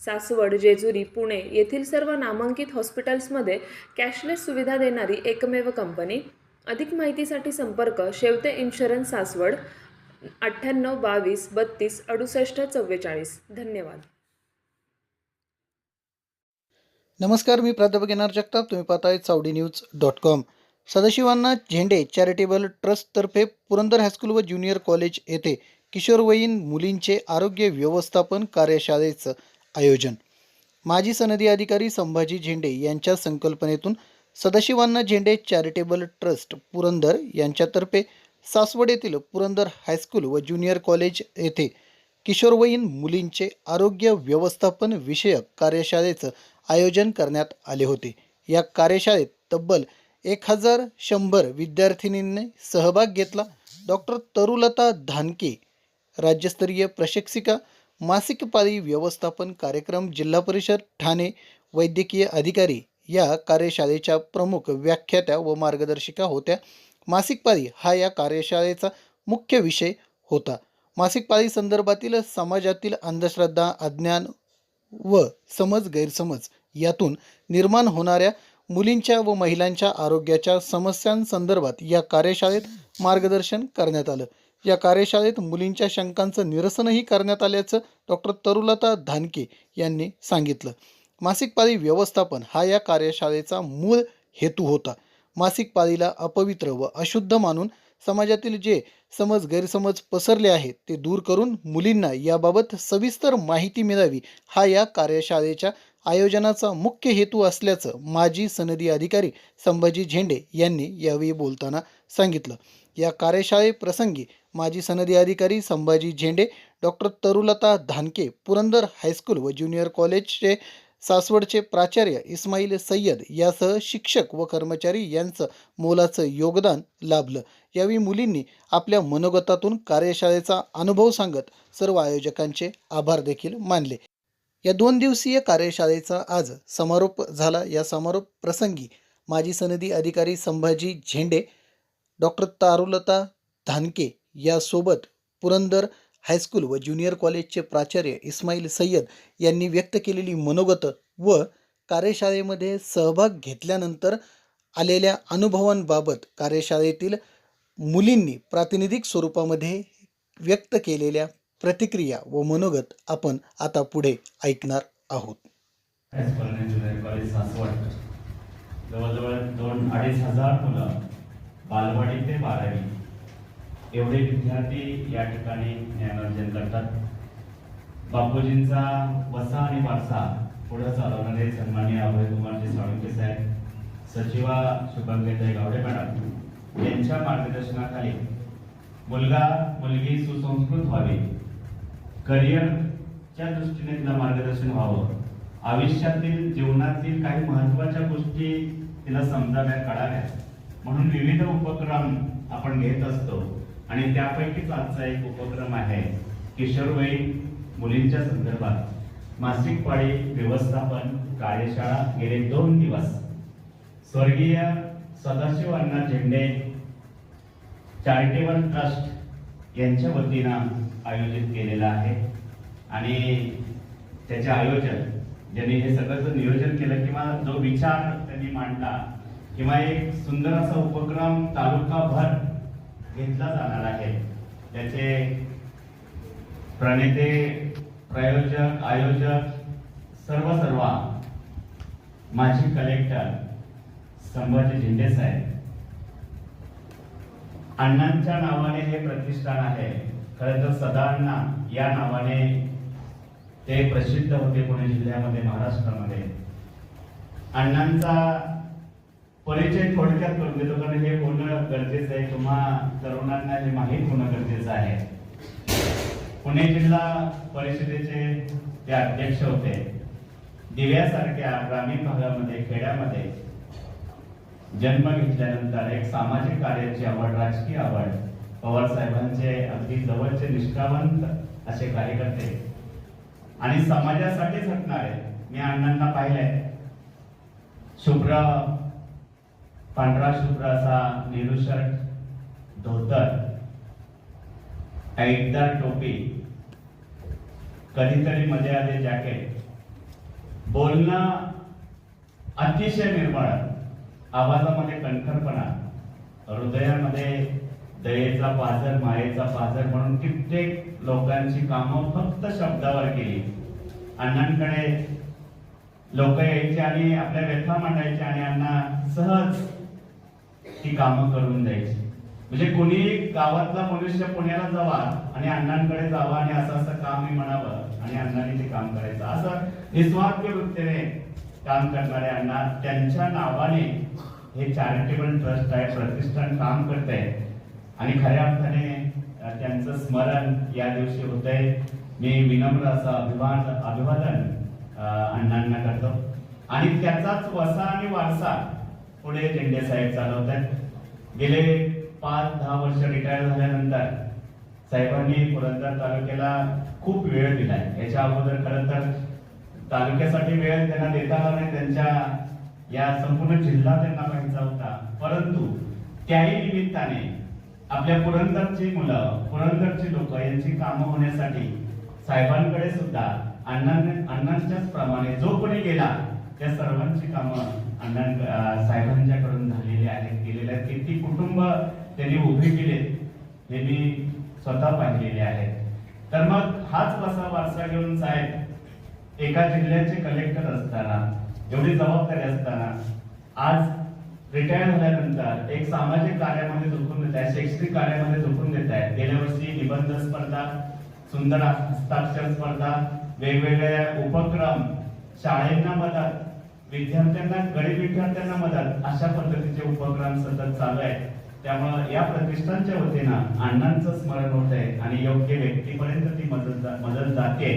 सासवड जेजुरी पुणे येथील सर्व नामांकित हॉस्पिटल्समध्ये कॅशलेस सुविधा देणारी एकमेव कंपनी. अधिक माहितीसाठी संपर्क शेवते इन्शुरन्स सासवड अठ्ठ्याण्णव बावीस बत्तीस अडुसष्ट चव्वेचाळीस. धन्यवाद. नमस्कार मी प्राध्यापक एन जगताप. तुम्ही पाहताय चावडी न्यूज डॉट कॉम. सदाशिवांना झेंडे चॅरिटेबल ट्रस्टतर्फे पुरंदर हायस्कूल व ज्युनियर कॉलेज येथे किशोरवयीन मुलींचे आरोग्य व्यवस्थापन कार्यशाळेचं आयोजन. माजी सनदी अधिकारी संभाजी झेंडे यांच्या संकल्पनेतून सदाशिवांना झेंडे चॅरिटेबल ट्रस्ट पुरंदर यांच्यातर्फे सासवड येथील पुरंदर हायस्कूल व ज्युनियर कॉलेज येथे किशोरवयीन मुलींचे आरोग्य व्यवस्थापन विषयक कार्यशाळेचं आयोजन करण्यात आले होते. या कार्यशाळेत तब्बल एक हजार शंभर विद्यार्थिनींनी सहभाग घेतला. डॉक्टर तरुलता धानके राज्यस्तरीय प्रशिक्षिका मासिक पाळी व्यवस्थापन कार्यक्रम जिल्हा परिषद ठाणे वैद्यकीय अधिकारी या कार्यशाळेच्या प्रमुख व्याख्यात्या व मार्गदर्शिका होत्या. मासिक पाळी हा या कार्यशाळेचा मुख्य विषय होता. मासिक पाळी संदर्भातील समाजातील अंधश्रद्धा अज्ञान व समज गैरसमज यातून निर्माण होणाऱ्या मुलींच्या व महिलांच्या आरोग्याच्या समस्यांसंदर्भात या कार्यशाळेत मार्गदर्शन करण्यात आलं. या कार्यशाळेत मुलींच्या शंकांचं निरसनही करण्यात आल्याचं डॉक्टर तरुलता धानके यांनी सांगितलं. मासिक पाळी व्यवस्थापन हा या कार्यशाळेचा मूळ हेतू होता. मासिक पाळीला अपवित्र व अशुद्ध मानून समाजातील जे समज गैरसमज पसरले आहेत ते दूर करून मुलींना याबाबत सविस्तर माहिती मिळावी हा या कार्यशाळेच्या आयोजनाचा मुख्य हेतू असल्याचं माजी सनदी अधिकारी संभाजी झेंडे यांनी यावेळी बोलताना सांगितलं. या कार्यशाळेप्रसंगी माजी सनदी अधिकारी संभाजी झेंडे डॉक्टर तरुलता धानके पुरंदर हायस्कूल व ज्युनियर कॉलेजचे सासवडचे प्राचार्य इस्माईल सय्यद यासह शिक्षक व कर्मचारी यांचं मोलाचं योगदान लाभलं. यावेळी मुलींनी आपल्या मनोगतातून कार्यशाळेचा अनुभव सांगत सर्व आयोजकांचे आभार देखील मानले. या दोन दिवसीय कार्यशाळेचा आज समारोप झाला. या समारोप प्रसंगी माजी सनदी अधिकारी संभाजी झेंडे डॉक्टर तारुलता धानके यासोबत पुरंदर हायस्कूल व ज्युनियर कॉलेजचे प्राचार्य इस्माईल सय्यद यांनी व्यक्त केलेली मनोगत व कार्यशाळेमध्ये सहभाग घेतल्यानंतर आलेल्या अनुभवांबाबत कार्यशाळेतील मुलींनी प्रातिनिधिक स्वरूपामध्ये व्यक्त केलेल्या प्रतिक्रिया व मनोगत आपण आता पुढे ऐकणार आहोत. जवळजवळ दोन अडीच हजार मुलं बालवाडी ते बारावी एवढे विद्यार्थी या ठिकाणी ज्ञानार्जन करतात. बापूजींचा वसा आणि वारसा पुढे चालवणारे सन्माननीय अभयकुमारजी साळुंके साहेब सचिवा शुभंगेताई गावडे मॅडम यांच्या मार्गदर्शनाखाली मुलगा मुलगी सुसंस्कृत व्हावी करिअरच्या दृष्टीने तिला मार्गदर्शन व्हावं आयुष्यातील जीवनातील काही महत्त्वाच्या गोष्टी तिला समजाव्या कळाव्या म्हणून विविध उपक्रम आपण घेत असतो. आणि त्यापैकीच आजचा एक उपक्रम आहे किशोरवयीन मुलींच्या संदर्भात मासिक पाळी व्यवस्थापन कार्यशाळा गेले दोन दिवस. स्वर्गीय सदाशिव अण्णा झेंडे चॅरिटेबल ट्रस्ट यांच्या वतीनं आयोजित केलेला आहे. आणि त्याचे आयोजन ज्यांनी हे सगळं नियोजन केलं किंवा जो विचार त्यांनी मांडला किंवा एक सुंदर असा उपक्रम तालुकाभर घेतला जाणार आहे. त्याचे प्रणेते प्रायोजक आयोजक सर्व सर्व माजी कलेक्टर संभाजी झेंडे साहेब. अण्णांच्या नावाने हे प्रतिष्ठान आहे. खरं तर सदाण्णा या नावाने ते प्रसिद्ध होते पुणे जिल्ह्यामध्ये महाराष्ट्रामध्ये. अण्णांचा परिचय थोडक्यात करून देतो कारण हे होणं गरजेचं आहे. तुम्हा तरुणांना हे माहीत होणं गरजेचं आहे. पुणे जिल्हा परिषदेचे ते अध्यक्ष होते दिव्यासारख्या ग्रामीण भागामध्ये खेड्यामध्ये जन्म घेतल्यानंतर एक सामाजिक कार्याची आवड राजकीय आवड पवार साहेबांचे अगदी जवळचे निष्ठावंत असे कार्यकर्ते आणि समाजासाठी झटणारे मी अण्णांना पाहिलंय. शुभ्र पांढरा शुभ्र असा नेहरू शर्ट धोतर ऐकदार टोपी कधीतरी मध्ये आले जॅकेट बोलणं अतिशय निर्मळ आवाजामध्ये कणखरपणा हृदयामध्ये दयेचा पाझर मायेचा पाझर म्हणून कित्येक लोकांची कामं फक्त शब्दावर केली. अण्णांकडे लोक यायचे आणि आपल्या व्यथा मांडायचे आणि अण्णा सहज ती कामं करून द्यायची. म्हणजे कोणी गावातला मनुष्य पुण्याला जावा आणि अण्णांकडे जावा आणि असं असं काम मी म्हणावं आणि अण्णांनी ते काम करायचं. असं निस्वार्थ वृत्तीने काम करणारे अण्णा त्यांच्या नावाने हे चॅरिटेबल ट्रस्ट आहे प्रतिष्ठान काम करत आहे आणि खऱ्या अर्थाने त्यांचं स्मरण या दिवशी होत आहे मी विनम्र असं अभिवादन अभिवादन अण्णांना करतो. आणि त्याचाच वसा आणि वारसा पुढे झेंडे साहेब चालवत आहेत गेले पाच दहा वर्ष रिटायर झाल्यानंतर साहेबांनी पुरंदर तालुक्याला खूप वेळ दिलाय. याच्या अगोदर खरं तर तालुक्यासाठी वेळ त्यांना देता आला नाही त्यांच्या या संपूर्ण जिल्हा त्यांना पाहिजे होता. परंतु त्याही निमित्ताने आपल्या पुरंदरची मुलं पुरंदरची लोक यांची कामं होण्यासाठी साहेबांकडे सुद्धा अण्णांच्याच प्रमाणे जो कोणी गेला त्या सर्वांची कामं अण्णां साहेबांच्याकडून झालेले आहेत. केलेली आहेत किती कुटुंब त्यांनी उभे केले हे मी स्वतः पाहिलेले आहेत. तर मग हाच कसा वारसा घेऊन साहेब एका जिल्ह्याचे कलेक्टर असताना एवढी जबाबदारी असताना आज रिटायर झाल्यानंतर एक सामाजिक कार्यामध्ये झोपून देत आहे शैक्षणिक कार्यामध्ये झोपून देत आहे. गेल्या वर्षी निबंध स्पर्धा सुंदर हस्ताक्षर स्पर्धा वेगवेगळ्या उपक्रम शाळेंना मदत विद्यार्थ्यांना गरीब विद्यार्थ्यांना मदत अशा पद्धतीचे उपक्रम सतत चालू आहेत. त्यामुळं या प्रतिष्ठानच्या वतीनं अण्णांचं स्मरण होत आहे आणि योग्य व्यक्तीपर्यंत ती मदत मदत जाते.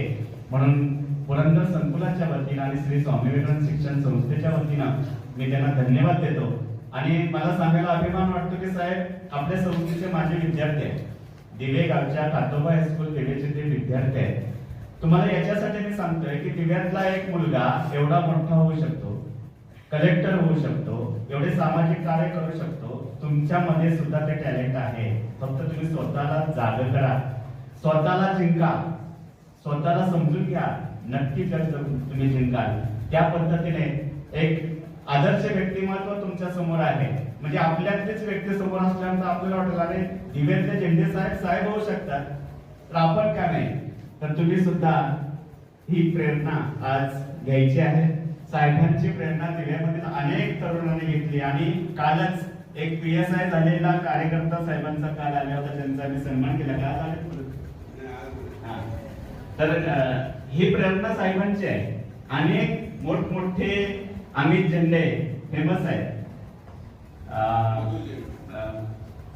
म्हणून पुरंदर संकुलाच्या वतीनं आणि श्री स्वामी विवेकानंद शिक्षण संस्थेच्या वतीनं मी त्यांना धन्यवाद देतो. आणि मला सांगायला अभिमान वाटतो की साहेब आपल्या संस्थेचे माझे विद्यार्थी आहेत. दिवे गावच्या कातोबा हायस्कूल दिवेचे ते विद्यार्थी आहेत. तुम्हाला याच्यासाठी मी सांगतोय की दिव्यातला एक मुलगा एवढा मोठा होऊ शकतो. कलेक्टर होऊ शकतो एवढे सामाजिक कार्य करू शकतो तुमच्यामध्ये सुद्धा ते टॅलेंट आहे. फक्त तुम्ही स्वतःला जाग करा. स्वतःला जिंका. स्वतःला समजून घ्या. नक्की तुम्ही जिंकाल. त्या पद्धतीने एक आदर्श व्यक्तिमत्व तुमच्यासमोर आहे. म्हणजे आपल्यातलेच व्यक्ती समोर असल्यानंतर आपल्याला वाटेल अरे दिव्यातले झेंडे साहेब साहेब होऊ शकतात. तर आपण का नाही? तर तुम्ही सुद्धा ही प्रेरणा आज घ्यायची आहे. साहेबांची प्रेरणा दिव्यामध्ये अनेक तरुणांनी घेतली आणि कालच एक पी एस आय झालेला कार्यकर्ता साहेबांचा काल आला होता त्यांचा मी सन्मान केला. काल आले. तर ही प्रेरणा साहेबांची आहे. अनेक मोठमोठे अमित झेंडे फेमस आहेत.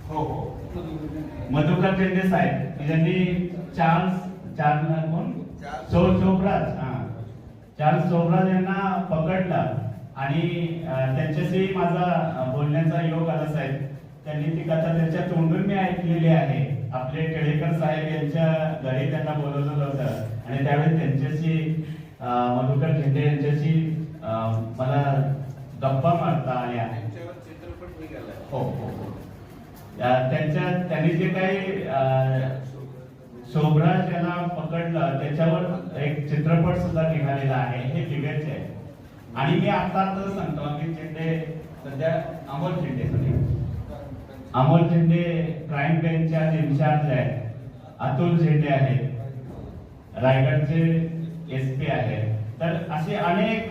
हो हो. मधुकर झेंडे साहेब ज्यांनी चार्ल्स चार्ल्स कोण? चोपराज हा. चार्ल्स चोपराज यांना पकडलं आणि त्यांच्याशी माझा बोलण्याचा योग आला साहेब. त्यांनी ती कथा त्यांच्या तोंडून मी ऐकलेली आहे. आपले टिळेकर साहेब यांच्या घरी त्यांना बोलवलेलं होतं. आणि त्यावेळी त्यांच्याशी मधुकर झेंडे यांच्याशी मला गप्पा मारता आल्या. हो हो हो. त्या- त्यांच्या त्यांनी जे काही शोभराज याला पकडलं त्याच्यावर एक चित्रपट सुद्धा निघालेला आहे हे दिव्याचे आहे. आणि मी आता तर सांगतो अमित झेंडे सध्या अमोल झेंडे सॉरी अमोल झेंडे क्राईम ब्रँचच्या इन्चार्ज आहेत. अतुल झेंडे आहेत. रायगडचे एस पी आहेत. तर असे अनेक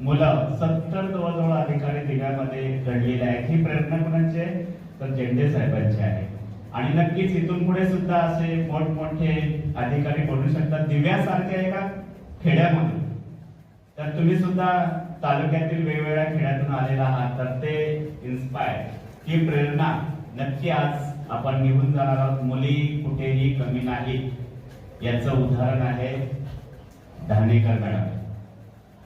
मुलं सत्तर जवळजवळ अधिकारी तिघांमध्ये घडलेले आहेत. ही प्रेरणा कोणाची आहे? तर झेंडे साहेबांची आहे. आणि नक्कीच इथून पुढे सुद्धा असे मोठमोठे अधिकारी बनू शकतात. आहे एका खेड्यामधून तर तुम्ही सुद्धा तालुक्यातील वेगवेगळ्या खेड्यातून आलेला आहात तर ते इन्स्पायर ही प्रेरणा नक्की आज आपण निघून जाणार आहोत. मुली कुठेही कमी नाही. याचं उदाहरण आहे धानेकर मॅडम.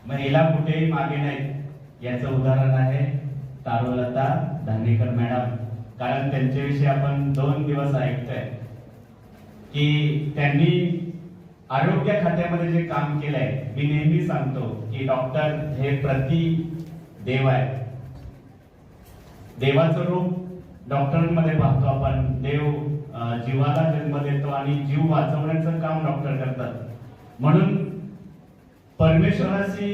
महिला कुठेही मागे नाहीत. याचं उदाहरण आहे तारुलता धानेकर मॅडम. कारण त्यांच्याविषयी आपण दोन दिवस ऐकतोय की त्यांनी आरोग्य खात्यामध्ये जे काम केलंय मी नेहमी सांगतो की डॉक्टर हे प्रति देव आहे. देवाचं रूप डॉक्टरांमध्ये पाहतो आपण. देव जीवाला जन्म देतो आणि जीव वाचवण्याचं काम डॉक्टर करतात. म्हणून परमेश्वराची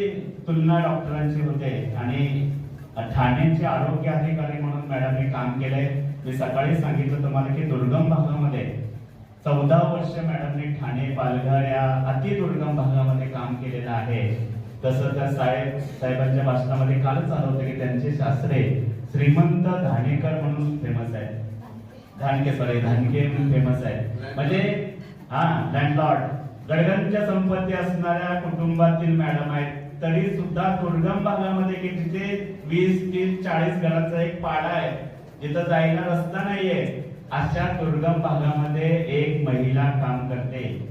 तुलना डॉक्टरांची होते आणि ठाण्याचे आरोग्य अधिकारी म्हणून मॅडमने काम केलंय. मी सकाळी सांगितलं तुम्हाला की दुर्गम भागामध्ये चौदा वर्ष मॅडमने ठाणे पालघर या अतिदुर्गम भागामध्ये काम केलेलं आहे. तसं त्या साहेब साहेबांच्या भाषणामध्ये कालच आलं होतं की त्यांचे शास्त्रे श्रीमंत धाणेकर म्हणून फेमस आहे धानके सॉरी धानके म्हणून फेमस आहे म्हणजे हा लँडलॉर्ड गडगंज संपत्ती असणाऱ्या कुटुंबातील मॅडम आहेत. तरी सुद्धा दुर्गम भागामध्ये की जिथे वीस तीस चाळीस घराचा एक पाडा आहे जिथं जायला रस्ता नाहीये अशा दुर्गम भागामध्ये एक महिला काम करते.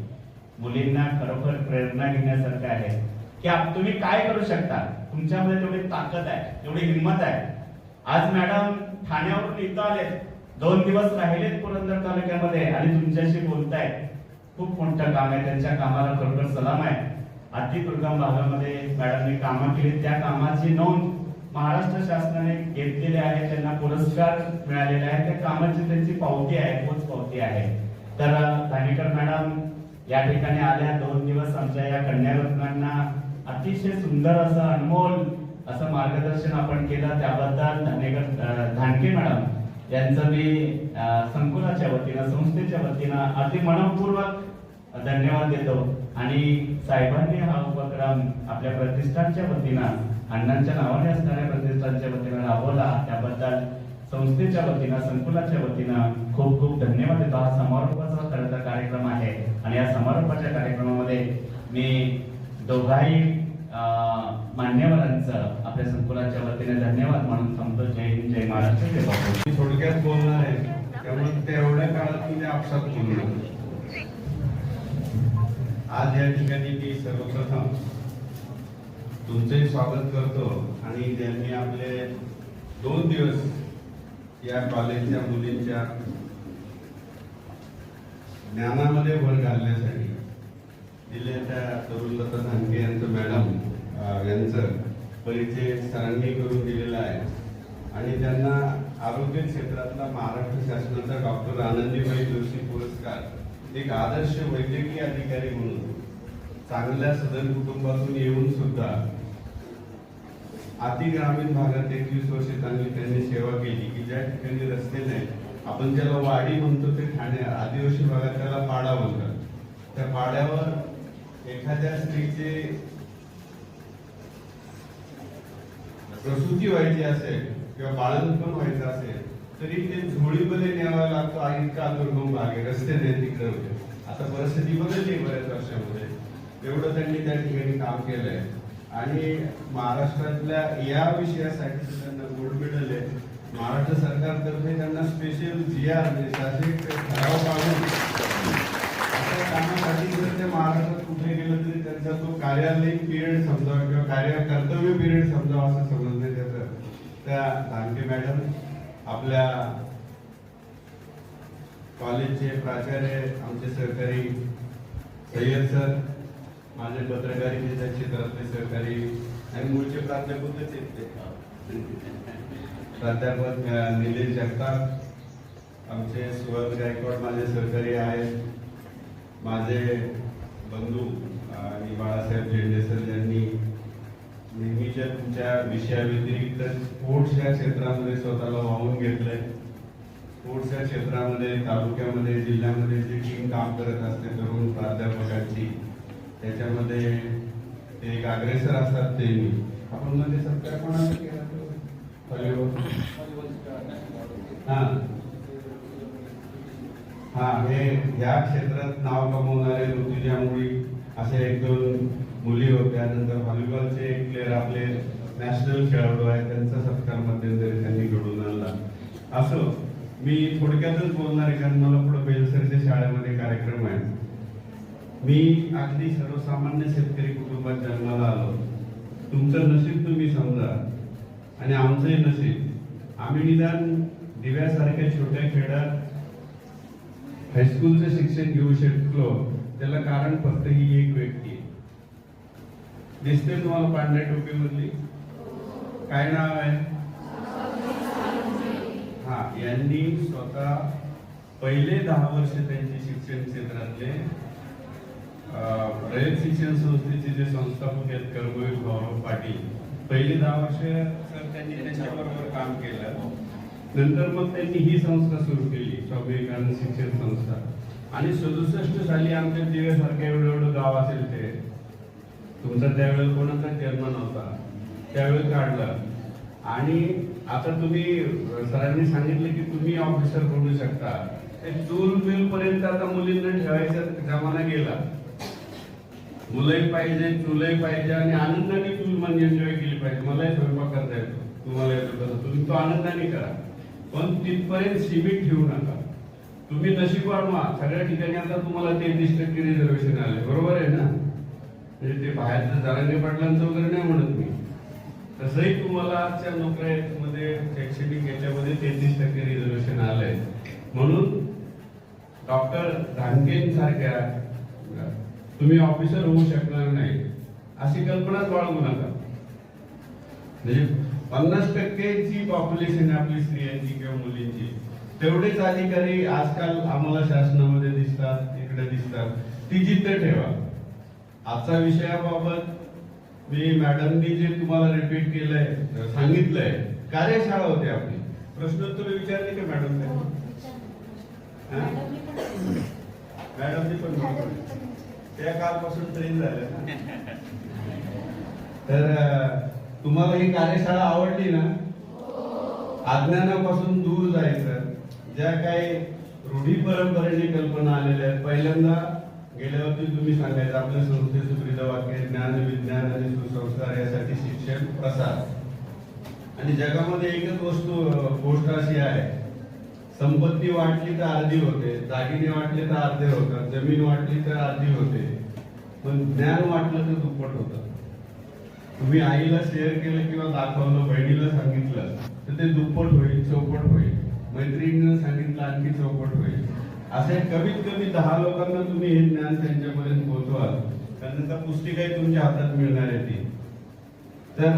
मुलींना खरोखर प्रेरणा घेण्यासारखं आहे. की आप- तुम्ही काय करू शकता? तुमच्यामध्ये तेवढी ताकद आहे तेवढी हिंमत आहे. आज मॅडम ठाण्यावरून इथं आलेत. दोन दिवस राहिलेत पुरंदर तालुक्यामध्ये आणि तुमच्याशी बोलतायत. खूप मोठं काम आहे त्यांच्या कामाला खरोखर सलाम आहे. अतिदुर्गम भागामध्ये मॅडमने कामं केली. त्या कामाची नोंद महाराष्ट्र शासनाने घेतलेले आहे. त्यांना पुरस्कार मिळालेले आहे त्या कामाची त्यांची पावती आहे. पोच पावती आहे. तर धानेकर मॅडम या ठिकाणी आल्या. दोन दिवस आमच्या या कन्यारत्नांना अतिशय सुंदर असं अनमोल असं मार्गदर्शन आपण केलं. त्याबद्दल धानेकर धानके मॅडम यांचं मी संकुलाच्या वतीनं संस्थेच्या वतीनं अति मनपूर्वक धन्यवाद देतो. आणि साहेबांनी हा उपक्रम आपल्या प्रतिष्ठानच्या वतीनं अण्णांच्या नावाने असणाऱ्या प्रतिष्ठानच्या वतीनं राबवला. त्याबद्दल संस्थेच्या वतीनं संकुलाच्या वतीनं खूप खूप धन्यवाद देतो. हा समारोपाचा खरं तर कार्यक्रम आहे. आणि या समारोपाच्या कार्यक्रमामध्ये मी दोघाही अं, मान्यवरांचं आपल्या संकुलाच्या वतीने धन्यवाद म्हणून सांगतो. जय हिंद जय महाराष्ट्र जय मी थोडक्यात बोलणार आहे. त्यामुळे तेवढ्या काळात तुम्ही आपसात बोलणार आज या ठिकाणी मी सर्वप्रथम तुमचंही स्वागत करतो आणि त्यांनी आपले दोन दिवस या कॉलेजच्या मुलींच्या ज्ञानामध्ये भर घालण्यासाठी दिले त्या तरुणलता धानके यांचं मॅडम यांचं परिचय सरांनी करून दिलेला आहे. आणि त्यांना आरोग्य क्षेत्रातला महाराष्ट्र शासनाचा डॉक्टर आनंदीबाई जोशी पुरस्कार एक आदर्श वैद्यकीय अधिकारी म्हणून चांगल्या सदन कुटुंबातून येऊन सुद्धा अति ग्रामीण भागात एकवीस वर्षे चांगली त्यांनी सेवा केली की ज्या ठिकाणी रस्ते नाही आपण ज्याला वाडी म्हणतो ते ठाणे आदिवासी भागात त्याला पाडा म्हणतात. त्या पाड्यावर एखाद्या स्त्रीचे प्रसूती व्हायची असेल किंवा बाळंतपण व्हायचं असेल तरी ते झोळीमध्ये न्यावा लागतो हा इतका दुर्गम भाग आहे. रस्ते ते तिकडे होते. आता परिस्थिती बदलली बऱ्याच वर्षामध्ये. एवढं त्यांनी त्या ठिकाणी काम केलंय. आणि महाराष्ट्रातल्या या विषयासाठी त्यांना गोल्ड मेडल आहे महाराष्ट्र सरकारतर्फे त्यांना स्पेशल जी आर म्हणजे शासकीय ठराव काढून अशा कामासाठी जर ते महाराष्ट्रात कुठे गेलं तरी त्यांचा तो कार्यालयीन पिरियड समजावा किंवा कार्य कर्तव्य पिरियड समजावा असं समजण्यात येतं. त्या धानके मॅडम आपल्या कॉलेजचे प्राचार्य आमचे सहकारी सय्यद सर माझे पत्रकारितेच्या क्षेत्रातले सहकारी आणि मूळचे प्राध्यापकच आहेत प्राध्यापक निलेश जगताप आमचे सुवर्ण गायकवाड माझे सहकारी आहेत. माझे बंधू आणि बाळासाहेब झेंडे सर यांनी नेहमीच्या तुमच्या विषयाव्यतिरिक्त स्पोर्ट्स या क्षेत्रामध्ये स्वतःला वाहून घेतलंय. स्पोर्ट्स या क्षेत्रामध्ये तालुक्यामध्ये जिल्ह्यामध्ये जी टीम काम करत असते तरुण प्राध्यापकांची त्याच्यामध्ये ते एक अग्रेसर असतात ते मी. आपण म्हणजे सत्कार कोणाला केला? हा. हे या क्षेत्रात नाव कमवणारे ऋतुजा मुळी असे एक दोन मुली होत्या नंतर व्हॉलीबॉलचे एक प्लेअर आपले नॅशनल खेळाडू आहेत त्यांचा सत्कार मध्यंतरी त्यांनी घडून आणला. असो मी थोडक्यातच बोलणार आहे कारण मला पुढे बेलसरच्या शाळेमध्ये कार्यक्रम आहे. मी अगदी सर्वसामान्य शेतकरी कुटुंबात जन्माला आलो. तुमचं नशीब तुम्ही समजा आणि आमचंही नशीब. आम्ही निदान दिव्यासारख्या छोट्या खेळात हायस्कूलचं शिक्षण घेऊ शकलो. त्याला कारण फक्त ही एक व्यक्ती. दिसते तुम्हाला पांढऱ्या टोपीमधली? काय नाव आहे? हा यांनी स्वतः पहिले दहा वर्ष त्यांचे शिक्षण क्षेत्रातले रयत शिक्षण संस्थेचे जे संस्थापक आहेत कर्मवीर गौरव पाटील पहिली दहा वर्ष सर त्यांनी त्यांच्याबरोबर काम केलं. नंतर मग त्यांनी ही संस्था सुरू केली स्वामी विवेकानंद शिक्षण संस्था. आणि सदुसष्ट साली आमच्या दिव्यासारखं एवढं एवढं गाव असेल ते तुमचा त्यावेळेला कोणाचा चेअरमन नव्हता त्यावेळेस काढला. आणि आता तुम्ही सरांनी सांगितलं की तुम्ही ऑफिसर बनू शकता. ते चूल बिल पर्यंत आता मुलींना ठेवायचा जमाना गेला. मुलंही पाहिजे चुलही पाहिजे आणि आनंदाने चूल म्हणजे एन्जॉय केली पाहिजे. मलाही स्वयंपाक करता येतो. तुम्हाला येतो कसं तुम्ही तो आनंदाने करा. पण तिथपर्यंत सीमित ठेवू नका. तुम्ही नशीब वाढवा. सगळ्या ठिकाणी आता तुम्हाला तेहतीस टक्के रिझर्वेशन आले बरोबर आहे ना? म्हणजे ते बाहेरचं जरांगे पाटलांचं वगैरे नाही म्हणत मी. तसंही तुम्हाला आजच्या नोकऱ्यामध्ये शैक्षणिक याच्यामध्ये तेहतीस टक्के रिझर्वेशन आलंय. म्हणून डॉक्टर धानकेंसारख्या तुम्ही ऑफिसर होऊ शकणार नाही अशी कल्पनाच बाळगू नका. म्हणजे पन्नास टक्केची पॉप्युलेशन आहे आपली स्त्रियांची किंवा मुलींची. तेवढेच अधिकारी आजकाल आम्हाला शासनामध्ये दिसतात इकडे दिसतात. ती जिद्द ठेवा. आजचा विषयाबाबत मी मॅडमनी जे तुम्हाला रिपीट केलंय सांगितलंय कार्यशाळा होती आपली. प्रश्नोत्तर विचारली का मॅडम मॅडमनी पण त्या कालपासून ट्रेन झाल्या तर तुम्हाला ही कार्यशाळा आवडली ना? अज्ञानापासून दूर जायचं. ज्या काही रूढी परंपरेने कल्पना आलेल्या आहेत पहिल्यांदा गेल्यावरती तुम्ही सांगायचं आपल्या संस्थेचं ब्रीदवाक्य ज्ञान विज्ञान आणि सुसंस्कार यासाठी शिक्षण प्रसार आणि जगामध्ये एकच वस्तू गोष्ट अशी आहे संपत्ती वाटली तर अर्धी होते दागिने वाटले तर अर्धे होतात जमीन वाटली तर अर्धी होते पण ज्ञान वाटलं तर दुप्पट होतं. तुम्ही आईला शेअर केलं किंवा दाखवलं बहिणीला सांगितलं तर ते दुप्पट होईल चौपट होईल. मैत्रिणीनं सांगितलं आणखी चौपट होईल. असे कमीत कमी दहा लोकांना तुम्ही हे ज्ञान त्यांच्यापर्यंत पोहोचवाल. कारण त्या पुस्तिकाही तुमच्या हातात मिळणार आहे ती. तर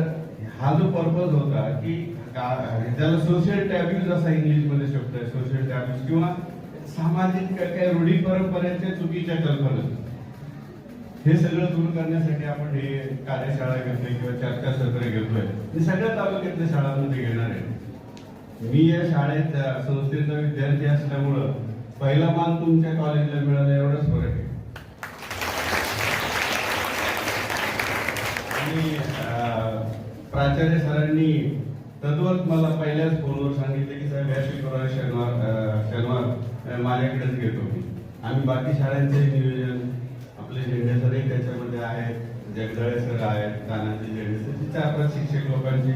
हा जो पर्पज होता की त्याला सोशल टॅब्यूज असा इंग्लिशमध्ये शब्द आहे सोशल टॅब्यूज किंवा सामाजिक काही रूढी परंपरेच्या चुकीच्या कल्पना. हे सगळं दूर करण्यासाठी आपण हे कार्यशाळा घेतोय किंवा चर्चासत्र घेतोय. हे सगळ्या तालुक्यातल्या शाळांमध्ये घेणार आहे. मी या शाळेत संस्थेचा विद्यार्थी असल्यामुळं पहिला मान तुमच्या कॉलेजला मिळाला एवढाच फरक आहे. आणि प्राचार्य सरांनी तद्वत मला पहिल्याच फोनवर सांगितले की साहेब या शुक्रवार शनिवार शनिवार माझ्याकडेच घेतो मी. आम्ही बाकी शाळांचे नियोजन आपले झेंडे सरही त्याच्यामध्ये आहेत जगदळे सर आहेत तानाजी झेंडे सर चार पाच शिक्षक लोकांची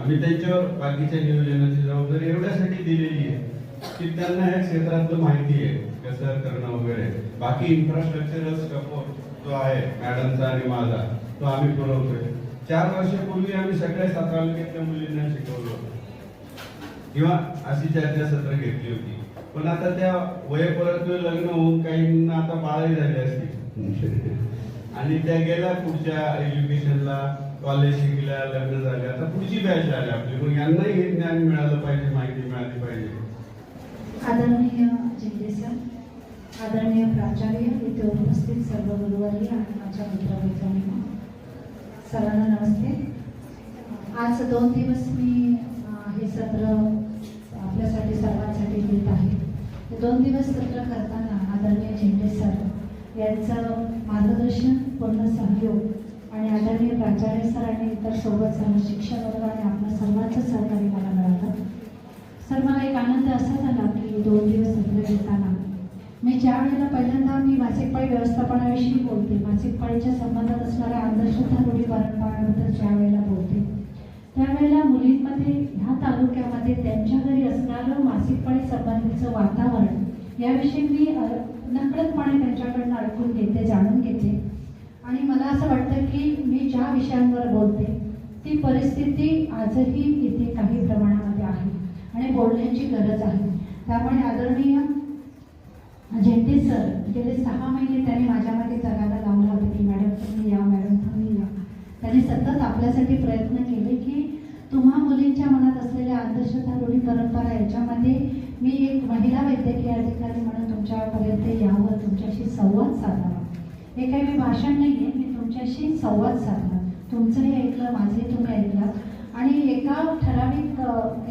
आम्ही त्यांच्यावर बाकीच्या नियोजनाची जबाबदारी एवढ्यासाठी दिलेली आहे की त्यांना या क्षेत्रातलं माहिती आहे कसं करणं वगैरे. बाकी इन्फ्रास्ट्रक्चरल सपोर्ट जो आहे मॅडमचा आणि माझा तो आम्ही पुरवतोय. चार वर्षापूर्वी आम्ही सगळ्या सात तालुक्यातल्या मुलींना शिकवलो होतो. किंवा अशी चर्चासत्र घेतली होती. पण आता त्या वयपरत लग्न होऊन काहींना आता बाळही झाली असती. आणि त्या गेल्या पुढच्या एज्युकेशनला कॉलेज शिकल्या लग्न झाले आता पुढची बॅच आली आपली. मग यांनाही हे ज्ञान मिळालं पाहिजे माहिती मिळाली पाहिजे. आदरणीय जिल्हे सर आदरणीय प्राचार्य इथे उपस्थित सर्व गुरुवारी आणि माझ्या मित्रमैत्रिणींना सर्वांना नमस्ते. आज दोन दिवस मी हे सत्र आपल्यासाठी सर्वांसाठी देत आहे. हे दोन दिवस सत्र करताना आदरणीय झेंडे सर यांचं मार्गदर्शन पूर्ण सहयोग आणि आदरणीय प्राचार्य सर आणि इतर सोबत सर्व शिक्षक वर्ग आणि आपल्या सर्वांचं सहकार्य मला तर मला एक आनंद असा झाला की दोन दिवस सत्र घेताना. मी ज्या वेळेला पहिल्यांदा मी मासिक पाळी व्यवस्थापनाविषयी बोलते मासिक पाळीच्या संबंधात असणाऱ्या अंधश्रद्धा रूढी परंपराबद्दल ज्या वेळेला बोलते त्यावेळेला मुलींमध्ये ह्या तालुक्यामध्ये त्यांच्या घरी असणारं मासिक पाळी संबंधीचं वातावरण याविषयी मी नकळतपणे त्यांच्याकडनं ऐकून घेते जाणून घेते. आणि मला असं वाटतं की मी ज्या विषयांवर बोलते ती परिस्थिती आजही इथे काही प्रमाणामध्ये आहे. आणि बोलण्याची गरज आहे. त्यामुळे आदरणीय जयंती सर गेले सहा महिने त्यांनी माझ्यामध्ये जगायला लावलं होतं की मॅडम तुम्ही या मॅडम तुम्ही या. त्यांनी सतत आपल्यासाठी प्रयत्न केले की तुम्हा मुलींच्या मनात असलेल्या अंधश्रद्धा रूढी परंपरा याच्यामध्ये मी एक महिला वैद्यकीय अधिकारी म्हणून तुमच्यापर्यंत यावं तुमच्याशी संवाद साधावा. हे काही मी भाषण नाही आहे मी तुमच्याशी संवाद साधला तुमचंही ऐकलं माझंही तुम्ही ऐकलं. आणि एका ठराविक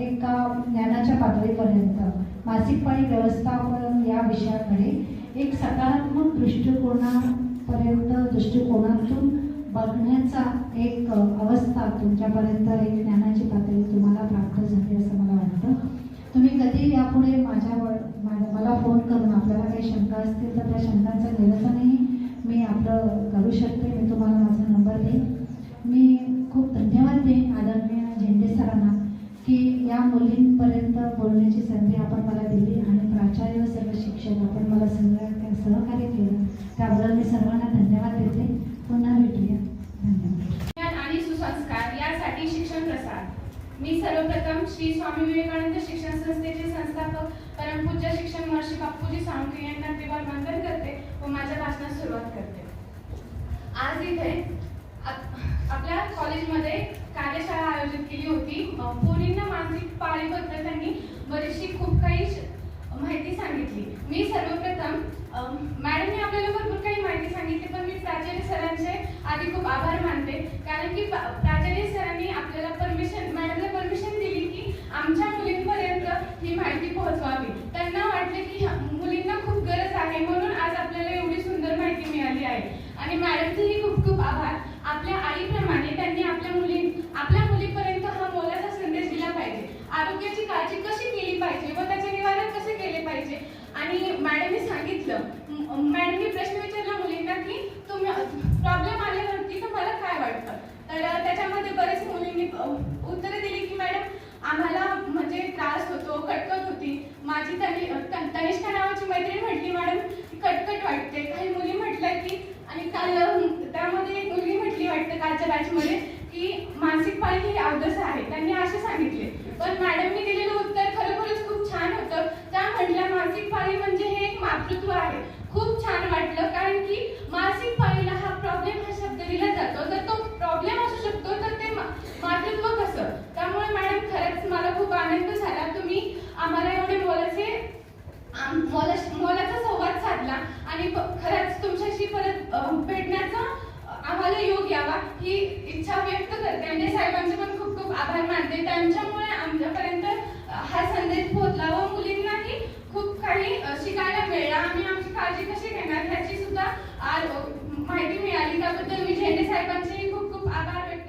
एका ज्ञानाच्या पातळीपर्यंत मासिक पाळी व्यवस्थापन या विषयाकडे एक सकारात्मक दृष्टिकोनापर्यंत दृष्टिकोनातून बघण्याचा एक अवस्था तुमच्यापर्यंत एक ज्ञानाची पातळी तुम्हाला प्राप्त झाली असं मला वाटतं. तुम्ही कधी यापुढे माझ्यावर मला फोन करून आपल्याला काही शंका असतील तर त्या शंकांचं निरसनही मी आपलं करू शकते. मी तुम्हाला माझा नंबर देईन. मी धन्यवाद देईन आदरणीय झेंडे सरांना की या मुलींपर्यंत बोलण्याची संधी आपण मला दिली आणि प्राचार्य व सर्व शिक्षक आपण मला सगळ्या सहकार्य केलं. त्याबद्दल मी सर्वांना धन्यवाद देते. पुन्हा भेटूया. धन्यवाद. आणि सुसंस्कार. यासाठी शिक्षण प्रसार. मी सर्वप्रथम श्री स्वामी विवेकानंद शिक्षण संस्थेचे संस्थापक परमपूज्य शिक्षण महर्षी बापूजी साळुंखे यांना त्रिवार वंदन करते व माझ्या भाषणास सुरुवात करते. आज इथे आपल्या कॉलेजमध्ये कार्यशाळा आयोजित केली होती. मुलींना पोरींना मानसिक पाळीबद्दल त्यांनी बरीचशी खूप काही श- माहिती सांगितली. मी सर्वप्रथम मॅडमने आपल्याला भरपूर काही माहिती सांगितली पण मी प्राचार्य सरांचे आधी खूप आभार मानते. कारण की प्राचार्य सरांनी आपल्याला परमिशन मॅडमला परमिशन दिली की आमच्या मुलींपर्यंत ही माहिती पोहोचवावी. त्यांना वाटले की मुलींना खूप गरज आहे. म्हणून आज आपल्याला एवढी सुंदर माहिती मिळाली आहे. आणि मॅडमचेही खूप खूप आभार. आपल्या आईप्रमाणे त्यांनी आपल्या मुली आपल्या मुलीपर्यंत हा मोलाचा संदेश दिला पाहिजे. आरोग्याची काळजी कशी केली पाहिजे व त्याचे निवारण कसे केले पाहिजे? आणि मॅडमने सांगितलं मॅडमने प्रश्न विचारला मुलींना की तुम्ही प्रॉब्लेम आल्यावरती तुम्हाला काय वाटतं? तर त्याच्यामध्ये बरेच मुलींनी उत्तरे दिली की मॅडम आम्हाला म्हणजे त्रास होतो कटकट होती. माझी तनिष्ठा त- नावाची मैत्रीण म्हटली मॅडम कटकट वाटते. काही मुली म्हटल्या की आणि काल त्यामध्ये एक मुलगी म्हटली वाटतं कालच्या बॅचमध्ये की मानसिक पाळी ही अवदस आहे. त्यांनी असे सांगितले. पण मॅडमनी दिलेलं उत्तर खरोखरच खूप छान होतं. त्या म्हटल्या मानसिक पाळी म्हणजे हे एक मातृत्व आहे. खूप छान वाटलं कारण की मानसिक पाळीला हा प्रॉब्लेम हा शब्द दिला जातो. तर तो प्रॉब्लेम असू शकतो तर ते मा- मातृत्व कसं? त्यामुळे मॅडम खरंच मला खूप आनंद झाला. तुम्ही आम्हाला एवढे बोलायचे मोलाचा संवाद साधला आणि खरंच तुमच्याशी परत भेटण्याचा आम्हाला योग यावा ही इच्छा व्यक्त करते. आणि साहेबांचे पण खूप खूप आभार मानते. त्यांच्यामुळे आमच्यापर्यंत हा संदेश पोहोचला व मुलींनाही खूप काही शिकायला मिळालं. आम्ही आमची काळजी कशी घेणार ह्याची सुद्धा माहिती मिळाली. त्याबद्दल मी झेंडे साहेबांचेही खूप खूप आभार व्यक्त